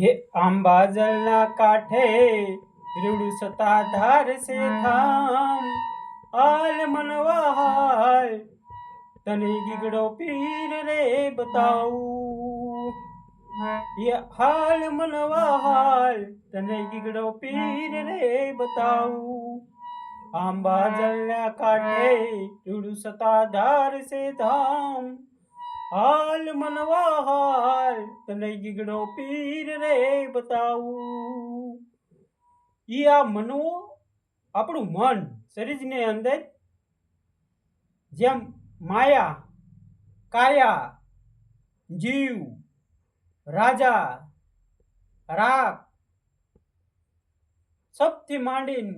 હે આંબાજલના કાંઠે રીવડું સતાધાર છે થામ આલ મનવાય તને ગીગડો પીર રે બતાવું. એ હાલ મનવા હાલ તને ગીગડો પીર રે બતાવું. આંબાજલના કાંઠે રીવડું સતાધાર છે ધામ. હાલ મનવા હાલ, તને ગીગડો પીર રે બતાવું. ઈ આ મનવો આપણું મન, શરીરની અંદર જેમ માયા, કાયા, જીવ, રાજા રાગ સબથી માંડીને,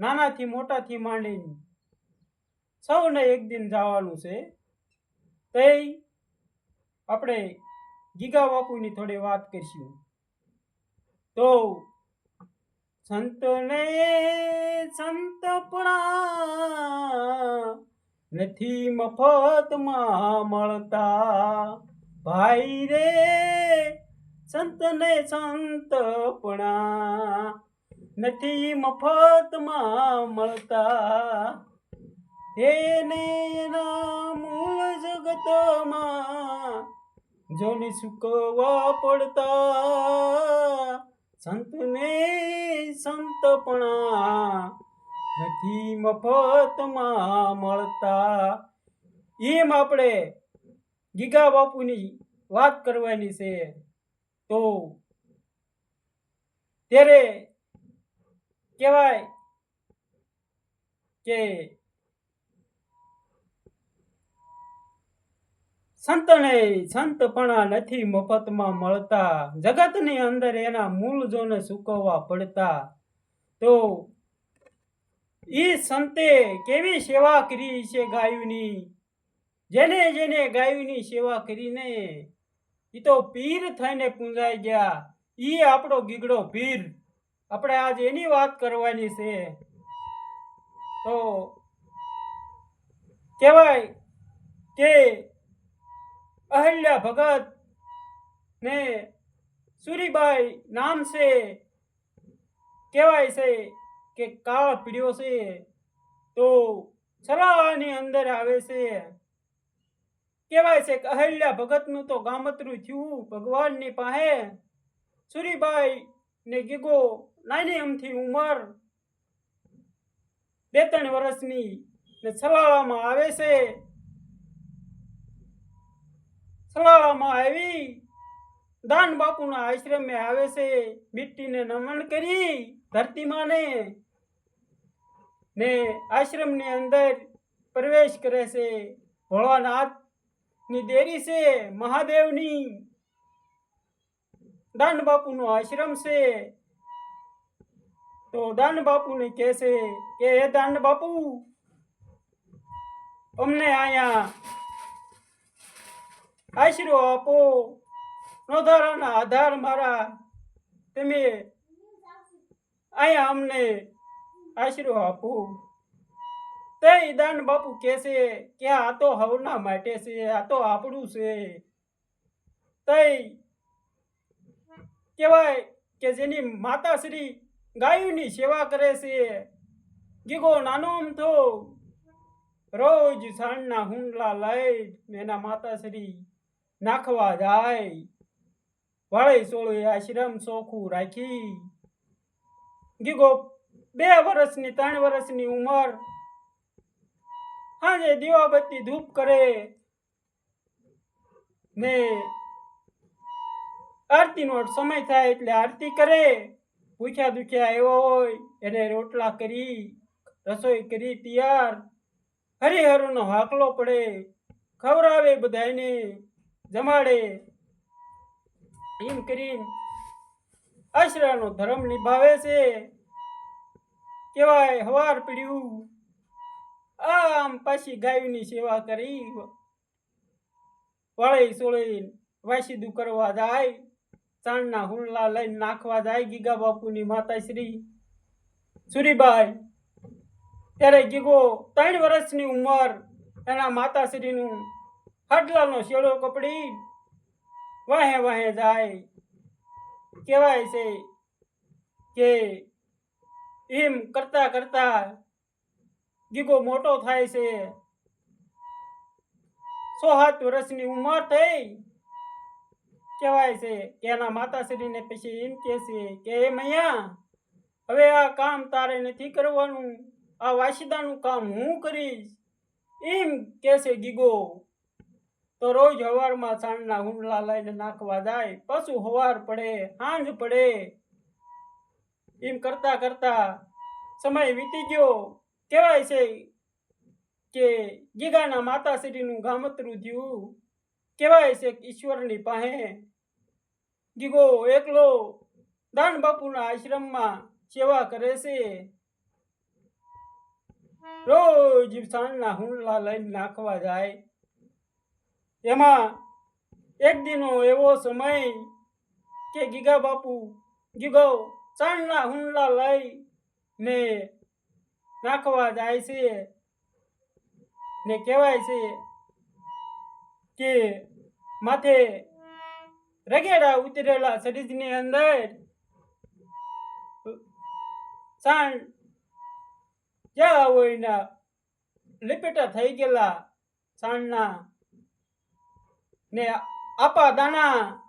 નાનાથી મોટાથી માંડીને, સૌને એક દિન જવાનું છે. તે આપણે ગીગા બાપુની થોડી વાત કરીશું. તો સંતને સંતપણા નથી મફતમાં મળતા. ભાઈ રે સંતને સંતપણા નથી મફતમાં મળતા. એને મૂળ જગતમાં જોને સુકવા પડતા. સંતને સંતપણા નથી મફતમાં મળતા. એમ આપણે ગીગા બાપુની વાત કરવાની છે. તો ત્યારે કહેવાય કે સંતને સંતપણા નથી મફતમાં મળતા. જગતની અંદર એના મૂળ જોને સૂકવવા પડતા. તો એ સંતે કેવી સેવા કરી છે ગાયુની? જેને જેને ગાયુની સેવા કરીને એ તો પીર થઈને પૂંજાઈ ગયા. એ આપણો ગીગડો પીર. આપણે આજ એની વાત કરવાની છે. તો કહેવાય કે અહલ્યા ભગત ને સુરીબાઈ નામ છે કહેવાય છે કે કાળ પીડ્યો છે તો સલાહની અંદર આવે છે કહેવાય છે કે અહલ્યા ભગતનું તો ગામતરું થયું ભગવાનની પાસે. સુરીબાઈ ને ગીગો નાની અમથી ઉંમર બે ત્રણ વર્ષની ને છલાવામાં આવે છે સલાહમાં આવી. દાન બાપુના આશ્રમે આવે છે. મિટ્ટીને નમન કરી ધરતીમાને ને આશ્રમની અંદર પ્રવેશ કરે છે. ભોળાનાથની દેરી છે, મહાદેવની. દાન બાપુનો આશ્રમ છે. તો દાન બાપુને કહે છે કે, હે દાન બાપુ, અમને અહીંયા આશરો આપો. નોધારાના આધાર મારા. તમે અહીંયા અમને આશરો આપો. તે ઈદાન બાપુ કહે છે કે આ તો હવના માટે છે, આ તો આપણું છે. તે કહેવાય કે જેની માતાશ્રી ગાયોની સેવા કરે છે. ગીગો નાનો અમથો રોજ સાંજના હુંડલા લઈ એના માતાશ્રી નાખવા જાય વાળી સોળે આશ્રમ ચોખ્ખું રાખી ગીગો બે વર્ષની ત્રણ વર્ષની ઉંમર હાજે દીવાબત્તી ધૂપ કરે ને આરતીનો સમય થાય એટલે આરતી કરે પૂછ્યા દુખ્યા આવ્યો હોય એને રોટલા કરી રસોઈ કરી તૈયાર હરિહરનો હાકલો પડે ખવડાવે બધાને જમાડે. એમ કરીને આશરાનો ધર્મ નિભાવે છે. કેવાય હવાર પીડ્યું. આમ પાછી ગાયની સેવા કરી. વળી સોળી વાસીદું કરવા જાય. ચાણના હુંડલા લઈને નાખવા જાય ગીગા બાપુની માતાશ્રી સુરીબાઈ, ત્યારે ગીગો ત્રણ વર્ષની ઉંમર એના માતાશ્રીનું હાડલાનો શેડો કપડી વાહે વાહે જાય. કહેવાય છે કે એમ કરતા કરતા ગીગો મોટો થાય છે. સો સાત વર્ષની ઉંમર થઈ. કહેવાય છે કે એના માતાશ્રીને પછી એમ કહે છે કે એ મૈયા, હવે આ કામ તારે નથી કરવાનું. આ વાસીદાનું કામ હું કરીશ. એમ કહે ગીગો તો રોજ હવારમાં સાંજના હુંડલા લઈને નાખવા જાય, પશુ હવાર પડે, હાંજ પડે. એમ કરતા કરતા સમય વીતી ગયો. કહેવાય છે કે ગીગાના માતાશ્રીનું ગામતરું થયું. કહેવાય છે ઈશ્વરની પાસે ગીગો એકલો દાન બાપુના આશ્રમમાં સેવા કરે છે. રોજ સાંજના હુંડલા લઈને નાખવા જાય. એમાં એક દિનો એવો સમય કે ગીગા બાપુ ગીગો ચાંદલા હુંડલા લઈ ને નાખવા જાય છે ને કહેવાય છે કે માથે રગેડા ઉતરેલા શરીરની અંદર ચાંદ જ્યાં હોય લપેટા થઈ ગયેલા ચાંદના ને આપા દાના,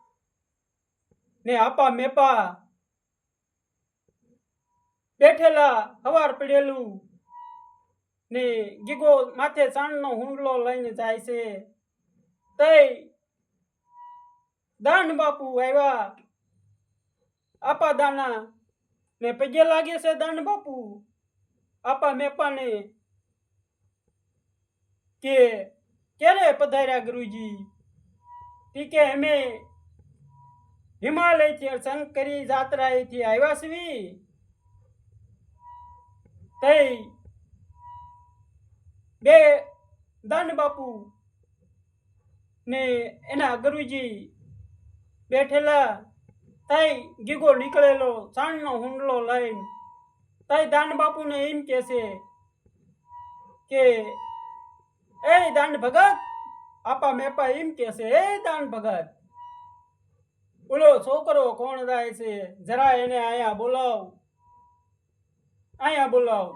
ને આપા મેપા બેઠેલા હવાર પડેલું ને ગીગો માથે ચાંદનો હુંડલો લઈને જાય છે. તઈ દાન બાપુ આવ્યા. આપા દાના ને પગે લાગે છે દાન બાપુ. આપા મેપાને કે ક્યારે પધાર્યા ગુરુજી? કે અમે હિમાલયથી શંકરી જાત્રાએથી આવ્યા છીએ. તઈ બે દાન બાપુ ને એના ગુરુજી બેઠેલા તઈ ગીગો નીકળેલો સાણનો હુંડલો લઈને. તઈ દાન બાપુને એમ કે છે કે એ દાંડ ભગત આપા મેપા એમ કે છે એ દાન ભગત ઓલો છોકરો કોણ જાય છે? જરા એને અહીંયા બોલાવ. અહીંયા બોલાવ.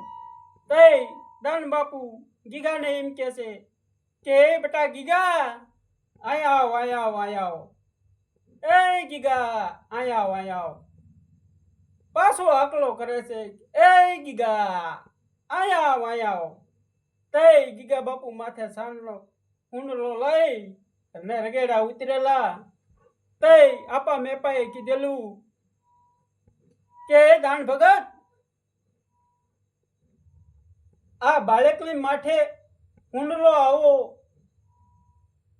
તઈ દાન બાપુ ગીગાને એમ કે છે કે બેટા ગીગા અહીંયા આવ અહીંયા આવ અહીંયા આવ એ ગીગા અહીંયા આવ અહીંયા આવ પાછો આકલો કરે છે, એ ગીગા અહીંયા આવ અહીંયા આવ તઈ ગીગા બાપુ માથે સાંડલો હુંડલો લઈ અને રગેડા ઉતરેલા. તઈ આપા મેપાએ કીધેલું કે દાણ ભગત, આ બાળકની માથે હુંડલો આવો.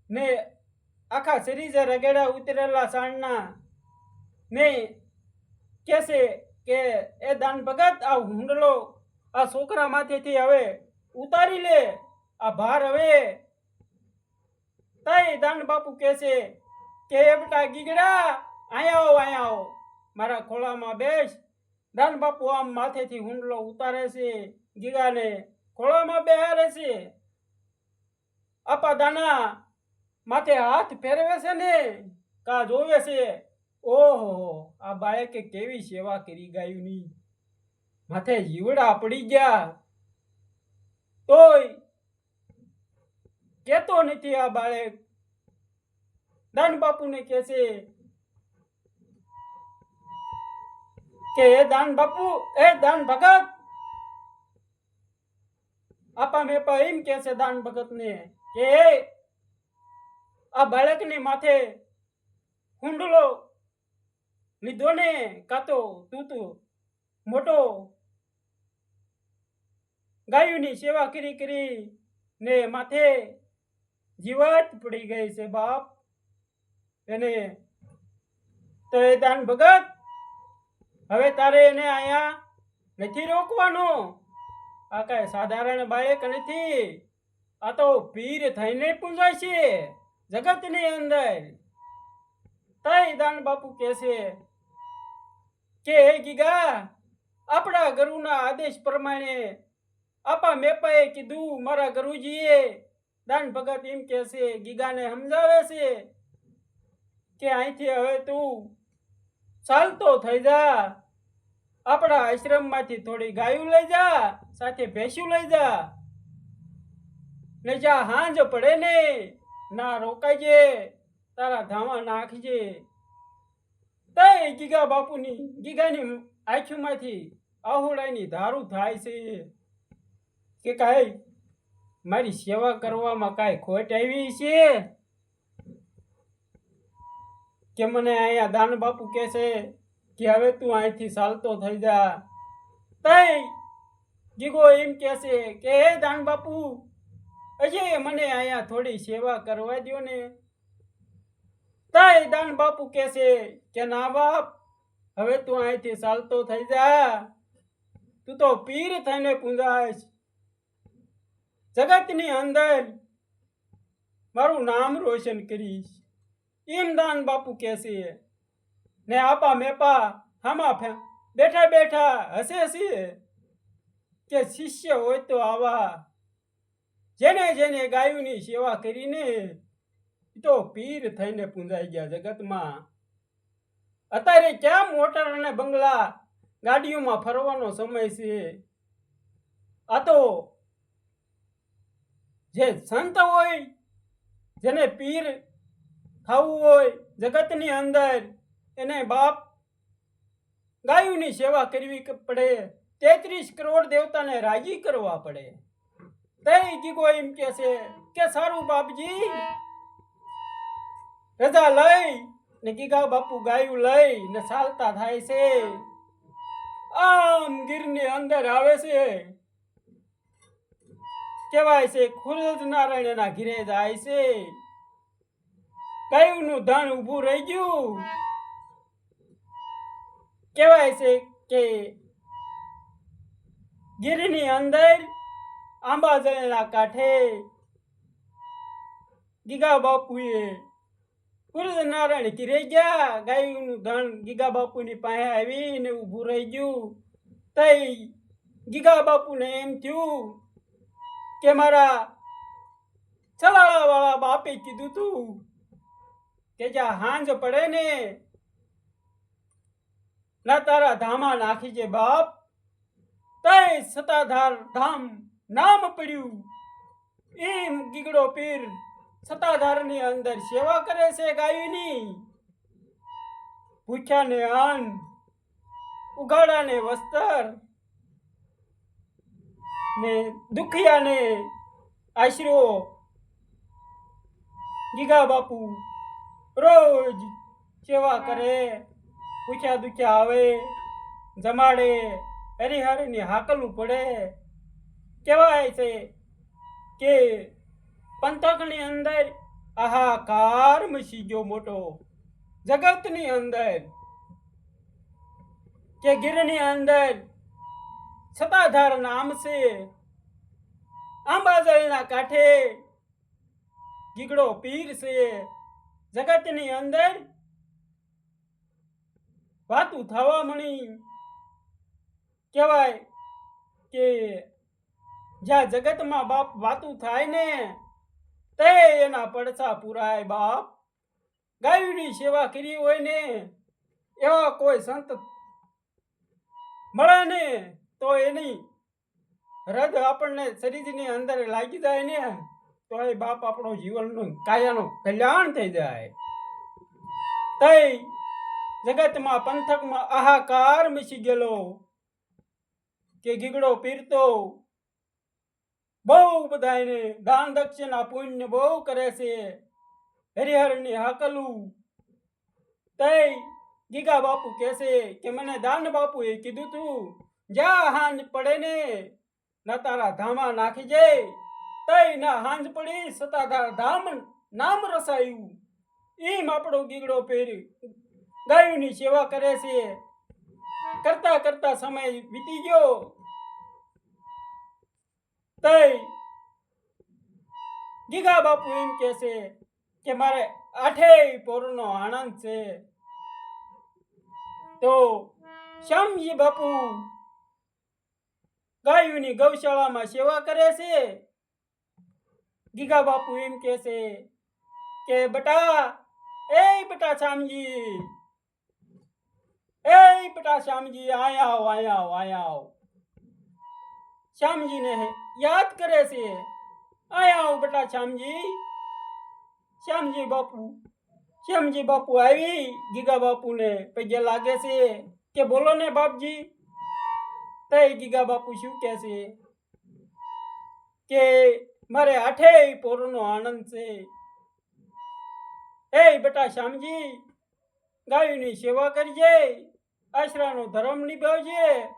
ને આખા શરીરે રગેડા ઉતરેલા સાણના ને કહેશે કે, એ દાન ભગત, આ હુંડલો આ છોકરા માથેથી હવે ઉતારી લે, આ ભાર હવે તઈ દાન બાપુ કહેશે કે એ બેટા ગીગડા અહીંયા આવો અહીંયા આવો. મારા ખોળામાં બેસ. દાન બાપુ આમ માથેથી હુંડલો ઉતારે છે ગીગાને. ખોળામાં બેહારે છે. આપા દાના માથે હાથ ફેરવે છે ને? કા જોવે છે? ઓહો, આ બાળકે કેવી સેવા કરી ગાયુંની? માથે જીવડા પડી ગયા. તોય કેતો નથી આ બાળક. દાન બાપુને કહે છે કે એ દાન બાપુ એ દાન ભગત! આપા મેપા એમ કે છે દાન ભગતને કે આ બાળકની માથે હુંડલો લીધો ને કાતો તું તું મોટો ગાયોની સેવા કરી કરી ને માથે જીવાત પડી ગઈ છે બાપ. એને તો એ દાન ભગત, હવે તારે એને અહીંયા નથી રોકવાનો. આ કાંઈ સાધારણ બાળક નથી. આ તો પીર થઈને પૂજાય છે, જગતની અંદર. તય દાન બાપુ કહે છે કે, હે ગીગા, આપણા ગુરુના આદેશ પ્રમાણે આપા મેપાએ કીધું, મારા ગુરુજીએ. દાન ભગત એમ કહે છે, ગીગાને સમજાવે છે કે અહીંથી હવે તું ચાલતો થઈ જા. આપણા આશ્રમમાંથી થોડી ગાયું લઈ જા, સાથે ભેંસું લઈ જા. ને જા હાંજ પડે ને, ના રોકાઈજે, તારા ધામા નાખજે. તઈ ગીગા બાપુની, ગીગાની આંખીમાંથી આહુડાની ધારું થાય છે. કે કાંઈ, મારી સેવા કરવામાં કાંઈ ખોટ આવી છે? કે મને અહીંયા દાન બાપુ કહે છે કે હવે તું અહીંથી ચાલતો થઈ જા. તઈ ગીગો એમ કહે છે કે, હે દાન બાપુ અજય મને અહીંયા થોડી સેવા કરવા દ્યો ને. તઈ દાન બાપુ કહે છે કે, ના બાપ, હવે તું અહીંથી ચાલતો થઈ જા. તું તો પીર થઈને પૂંજાશ જગતની અંદર મારું નામ રોશન કરીશ. એમ દાન બાપુ કે છે. ને આપા મેપા હામા બેઠા બેઠા હસે છે કે શિષ્ય હોય તો આવા જેને જેને ગાયુની સેવા કરીને તો પીર થઈને પૂંજાઈ ગયા જગતમાં. અત્યારે ક્યાં મોટર અને બંગલા ગાડીઓમાં ફરવાનો સમય છે? આ તો જે સંત હોય, જેને પીર ખાવું હોય, જગતની અંદર એને બાપ ગાયુની સેવા કરવી પડે. તેત્રીસ કરોડ દેવતાને રાજી કરવા પડે. તે ગીગો એમ કે છે કે, સારું બાપજી, રજા લઈ ને ગીગા બાપુ ગાયું લઈ ને ચાલતા થાય છે. આમ ગીરની અંદર આવે છે. કહેવાય છે ખુરદ નારાયણના ઘીરે જાય છે. ગાયુંનું ધન ઊભું રહી ગયું? કહેવાય છે કે ગીરની અંદર આંબાજળના કાંઠે ગીગા બાપુએ કુરદ નારાયણ ઘીરે ગયા. ગાયનું ધન ગીગા બાપુની પાસે આવીને ઊભું રહી ગયું. તઈ ગીગા બાપુને એમ થયું કે મારા ચલાળા વાળા બાપે કીધું તું કે જ્યાં હાંજ પડે ને, ના તારા ધામા નાખી જે બાપ તય સતાધાર ધામ નામ પડ્યું. એમ ગીગડો પીર સતાધારની અંદર સેવા કરે છે ગાયોની. ભૂખ્યાને અન્ન ઉગાડાને વસ્ત્ર, ને દુખિયાને આશરો. ગીગા બાપુ રોજ સેવા કરે પૂછ્યા દુખ્યા આવે, જમાડે, હરિહરની હાકલું પડે. કહેવાય છે કે પંથકની અંદર આહાકાર મસી ગયો મોટો. જગતની અંદર કે ગીરની અંદર છતાધાર નામ છે. આંબાજળના કાંઠે ગીગડો પીર છે જગતની અંદર વાતું થવા મળી. કહેવાય કે જ્યાં જગતમાં બાપ વાતું થાય ને, તે એના પડછા પુરાય બાપ. ગાયુની સેવા કરી હોય ને, એવા કોઈ સંત મળે ને, તો એની રદ આપણને શરીરની અંદર લાગી જાય ને. તો એ બાપ આપણો જીવનનું કાયાનું કલ્યાણ થઈ જાય. તઈ જગતમાં પંથકમાં આહાકાર મિસી ગયેલો. કે ગીગડો પીરતો. બહુ બધાને દાન દક્ષિણા પુણ્ય બહુ કરે છે. હરિહરની હાકલું. તઈ ગીગા બાપુ કહેશે કે મને દાન એ કીધું તું જ્યાં હાંજ પડે ને, ના તારા ધામા નાખી જાય. તઈ ના હાંજ પડી સતાધાર ધામ નામ રસાયું. એમ આપણો ગીગડો પહેરી ગાયોની સેવા કરે છે. કરતા કરતા સમય વીતી ગયો. તઈ ગીગા બાપુ એમ કહે છે કે મારે આઠેય પોરનો આનંદ છે. તો શ્યામજી બાપુ ગાયોની ગૌશાળામાં સેવા કરે છે. ગીગા બાપુ એમ કહે છે કે બટા એ બટા શ્યામજી બેટા શ્યામજી આયા આવો આયા આવો આયા આવો શ્યામજીને યાદ કરે છે આયા આવો બેટા શ્યામજી શ્યામજી બાપુ શ્યામજી બાપુ આવી ગીગા બાપુને પગે લાગે છે કે બોલો ને બાપજી તઈ ગીગા બાપુ શું કહે છે કે મારે આઠેય પોરનો આનંદ છે. એ બેટા શ્યામજી, ગાયોની સેવા કરજે, આશરાનો ધર્મ નિભાવજે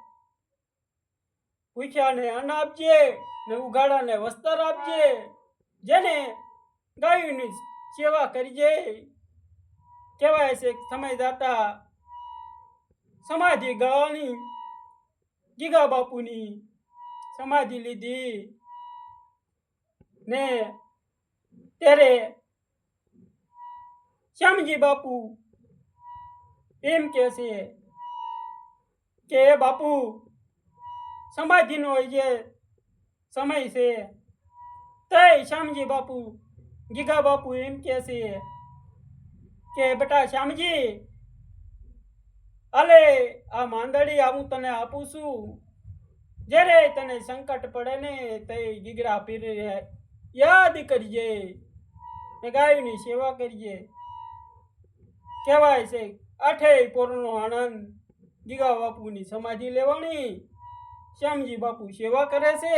પૂછ્યાને અન્ન આપજે ને ઉઘાડાને વસ્તર આપજે, જેને ગાયોની સેવા કરજે. કહેવાય છે કે સમય જાતા સમાધિ ગાવાની, ગીગા બાપુની સમાધિ લીધી. ને ત્યારે શ્યામજી બાપુ એમ કે છે કે બાપુ, સમાધિનો જે સમય છે તે શ્યામજી બાપુ, ગીગા બાપુ એમ કે છે કે, બેટા શ્યામજી અલે આ માંદડી આ હું તને આપું છું. જ્યારે તને સંકટ પડે ને તે ગીગડા પીર યાદ કરજે ને ગાયની સેવા કરજે કહેવાય છે આઠેય પોરનો આનંદ. ગીગા બાપુની સમાધિ લેવાની. શ્યામજી બાપુ સેવા કરે છે.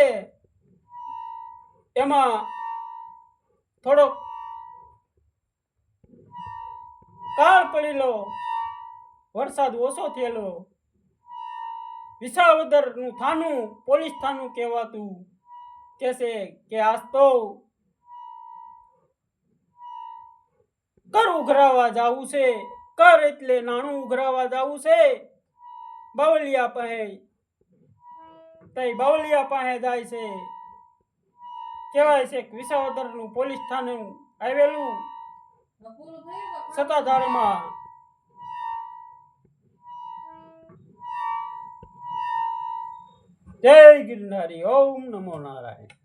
એમાં થોડોક કાળ પડેલો, વરસાદ ઓછો થયેલો, વિસાવદરનું થાનું પોલીસ થાનું કહેવાતું. કહેશે કે આજ તો કર ઉઘરાવા જાવું છે કર એટલે નાણું ઉઘરાવા જાવું છે. બાવલિયા પાસે તઈ બાવલિયા પાસે જાય છે. કહેવાય છે કે વિસાવદરનું પોલીસ થાનું આવેલું. સત્તાધારમાં જય ગિરનારી ઓમ નમો નારાયણ.